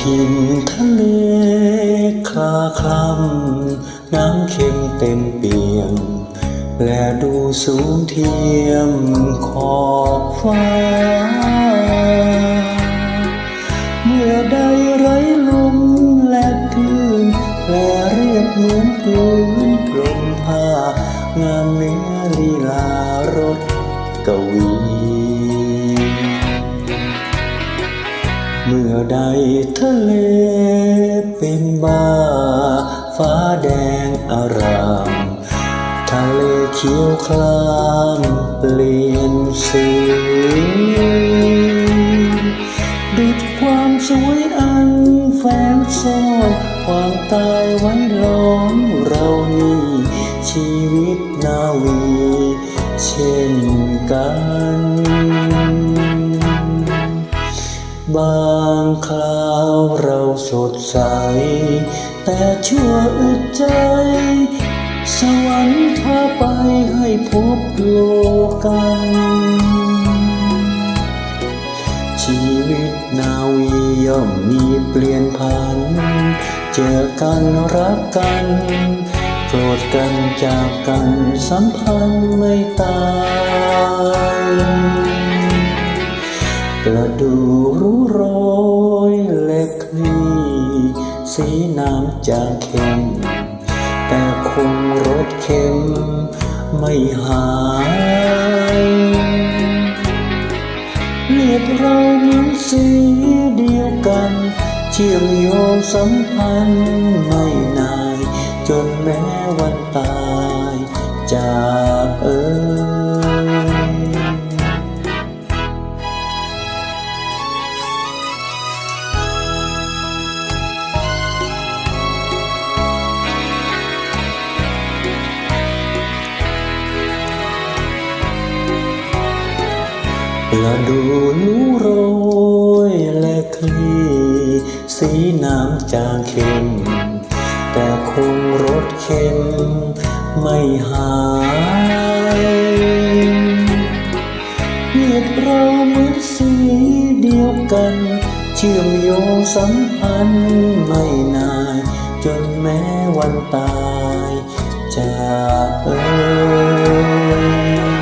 ทินทะเลคลาคลำน้ำเค็มเต็มเปี่ยม และดูสูงเทียมขอบฟ้า เมื่อใดไร้ลมและคลื่นและเรียบเหมือนพื้นกลมผ้างามเนื้อลีลารถกวี อใดทะเลเป็นบ้า ฟ้าแดงอารามทะเลเขียวคลามเปลี่ยนสีดุดความสวยอันแฝงซ่อนความตายไว้ล้อมเรานี่ชีวิตนาวีเช่นกันบา คราวเราสดใส แต่ชั่วอึดใจ สวรรค์พาไปให้พบโลกัน ชีวิตนาวีย่อมมีเปลี่ยนผัน เจอกันรักกันโกรธกันจากกันสัมพันธ์ไม่ตาย กระดูรู้รอยเล็กคลีสีน้ำจางเค็ม แต่คงรสเค็มไม่หายเลือดเราเหมือนสีเดียวกันเชื่อมโยงสัมพันธ์ไม่นาย จนแม้วันตายจากเอ่ย และดูรู้โรยและคลีสีน้ำจางเค็ม แต่คงรสเค็มไม่หายเลือดเราเหมือนสีเดียวกัน เชื่อมโยงสัมพันธ์ไม่นาน จนแม้วันตายจากเอ่ย